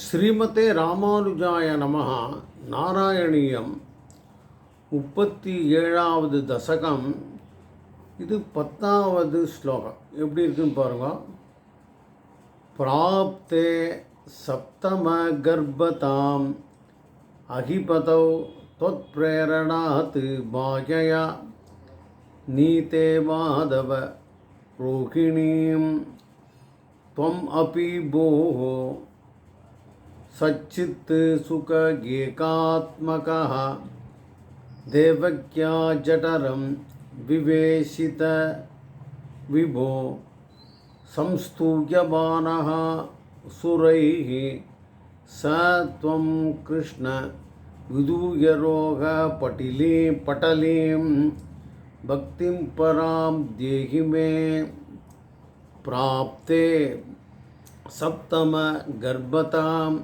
ஸ்ரீமதே ராமானுஜாய நமஹ நாராயணியம் முப்பத்தி ஏழாவது தசகம் இது பத்தாவது ஸ்லோகம் எப்படி இருக்குன்னு பாருங்க பிராப்தே சப்தம கர்ப்பதாம் அகிபதௌ त्वत्प्रेरणात् मायया नीते माधव रोहिणीं त्वम् अपि भोः सच्चित् सुख एकात्मकः देवक्या जठरं विवेशित विभो संस्तूयमानः सुरैः स त्वं कृष्ण विदूयरोगपटिलीं पटलीं भक्तिं परां देहि मे प्राप्ते। सप्तमगर्भताम्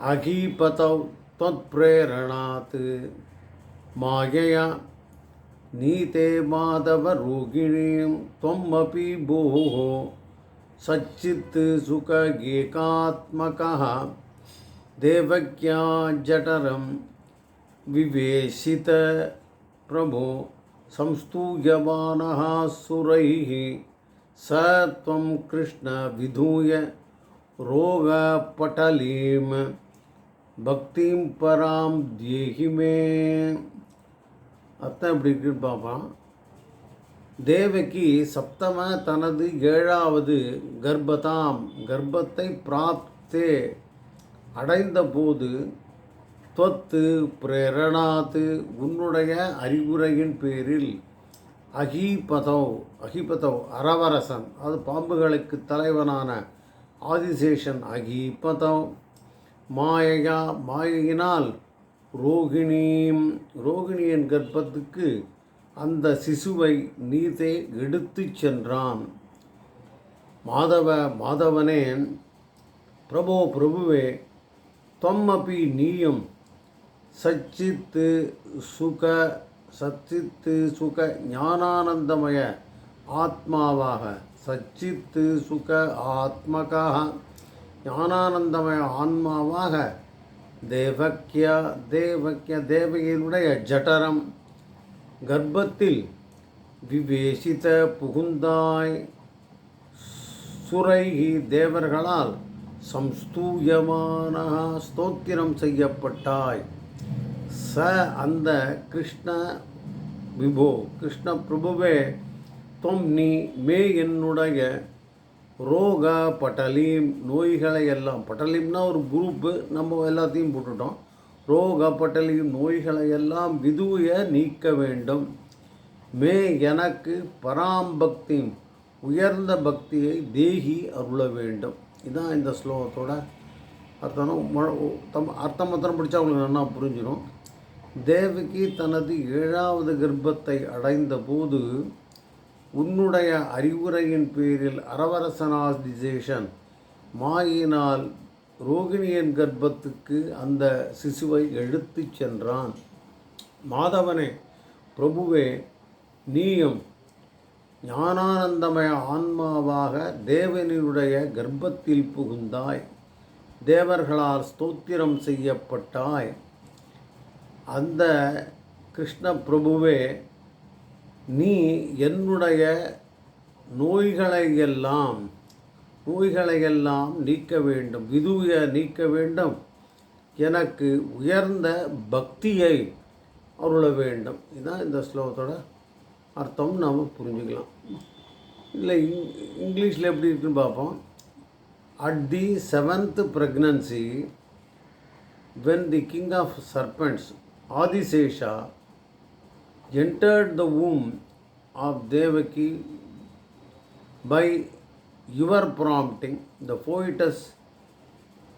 अघीपतौ त्वत्प्रेरणात्। मायया नीते माधवरोगिणीं त्वमपि भोः। सच्चित् सुख एकात्मकः देवक्या जठरं विवेशित प्रभो। संस्तूयमानः सुरैः स त्वं कृष्ण विधूय रोगपटलीं பக்திம் பராம் தேகிமே அர்த்தம் எப்படி இருக்குன்னு பார்ப்பான் தேவகி சப்தம தனது ஏழாவது கர்ப்பதாம் கர்ப்பத்தை பிராப்தே அடைந்தபோது தொத்து பிரேரணாத்து உன்னுடைய அறிவுரையின் பேரில் அகிபதோ அகிபதோ அரவரசன். அது பாம்புகளுக்கு தலைவனான ஆதிசேஷன் அகிபதோ. மாயையா மாயையினால் ரோகிணியும் ரோகிணியின் கர்ப்பத்துக்கு அந்த சிசுவை நீதே எடுத்துச் சென்றான். மாதவ மாதவனே பிரபோ பிரபுவே தொம்மபி நீயும் சச்சித்து சுக சச்சித்து சுக ஞானானந்தமய ஆத்மாவாக. சச்சித்து சுக ஆத்மகாக ஞானானந்தமய ஆன்மாவாக. தேவக்கிய தேவக்கிய தேவகியினுடைய ஜட்டரம் கர்ப்பத்தில் விவேசித புகுந்தாய். சுரைகி தேவர்களால் சம்ஸ்தூயமான ஸ்தோத்திரம் செய்யப்பட்டாய். ச அந்த கிருஷ்ண விபோ கிருஷ்ண பிரபுவே தொம் நீ மே என்னுடைய ரோக பட்டலீம் நோய்களை எல்லாம். பட்டலீம்னா ஒரு குரூப்பு நம்ம எல்லாத்தையும் போட்டுட்டோம். ரோக பட்டலீம் நோய்களை எல்லாம் விதுவைய நீக்க வேண்டும். மே எனக்கு பராம்பக்தி உயர்ந்த பக்தியை தேகி அருள வேண்டும். இதுதான் இந்த ஸ்லோகத்தோட அர்த்தம். தம் அர்த்தம் மாத்திரம் படித்தா உங்களுக்கு நல்லா புரிஞ்சிடும் தேவகி தனது ஏழாவது கர்ப்பத்தை அடைந்தபோது உன்னுடைய அறிவுரையின் பேரில் அரவரசனாதிசேஷன் மாயினால் ரோகிணியின் கர்ப்பத்துக்கு அந்த சிசுவை எழுத்துச் சென்றான். மாதவனே பிரபுவே நீயும் ஞானானந்தமய ஆன்மாவாக தேவனினுடைய கர்ப்பத்தில் புகுந்தாய். தேவர்களால் ஸ்தோத்திரம் செய்யப்பட்டாய். அந்த கிருஷ்ண பிரபுவே நீ என்னுடைய நோய்களை எல்லாம் நோய்களை எல்லாம் நீக்க வேண்டும் விதுய நீக்க வேண்டும். எனக்கு உயர்ந்த பக்தியை அருள வேண்டும். இதுதான் இந்த ஸ்லோகத்தோட அர்த்தம். நாம் புரிஞ்சுக்கலாம். இல்லை இங் இங்கிலீஷில் எப்படி இருக்குன்னு பார்ப்போம். At the seventh pregnancy when the king of serpents Adisesha entered the womb of Devaki by your prompting. The foetus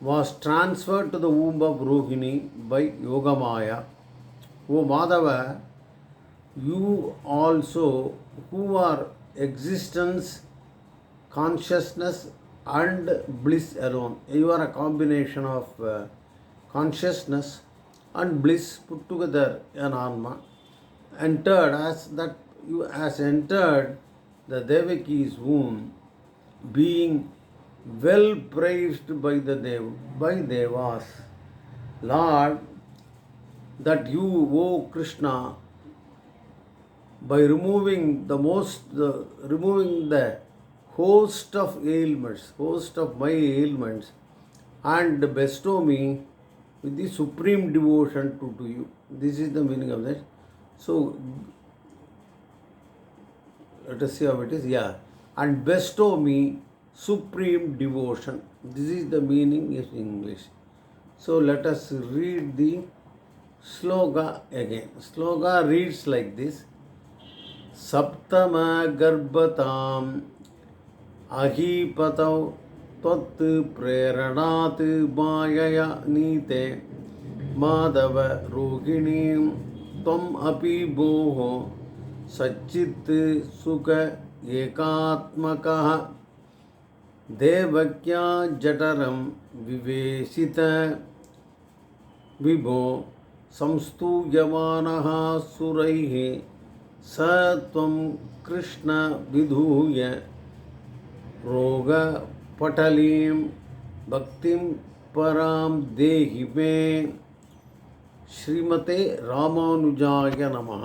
was transferred to the womb of Rohini by Yoga Maya. O Madhava, you also who are existence, consciousness, and bliss alone. You are a combination of uh, consciousness, and bliss put together an Atma entered as that you as entered the Devaki's womb, being well praised by the Dev, by Devas. Lord, that you, O Krishna, by removing the most, the, removing the host of ailments, host of my ailments, and bestow me with the supreme devotion to, to you. This is the meaning of that. So, let us see how it is. Yeah, and bestow me supreme devotion. This is the meaning in English. So, let us read the sloga again. Sloga reads like this. सप्तम गर्भताम् अहीपतौ त्वत् प्रेरणात् मायया नीते। माधव रोहिणीं त्वम् अपि भोः। सच्चित् सुख एकात्मकः। देवक्या जठरं विवेशित। विभो संस्तूयमानः सुरैः। स त्वं कृष्ण विधूय। रोगपटलीं भक्तिं परां देहि मे श्रीमते रामानुजाय नमः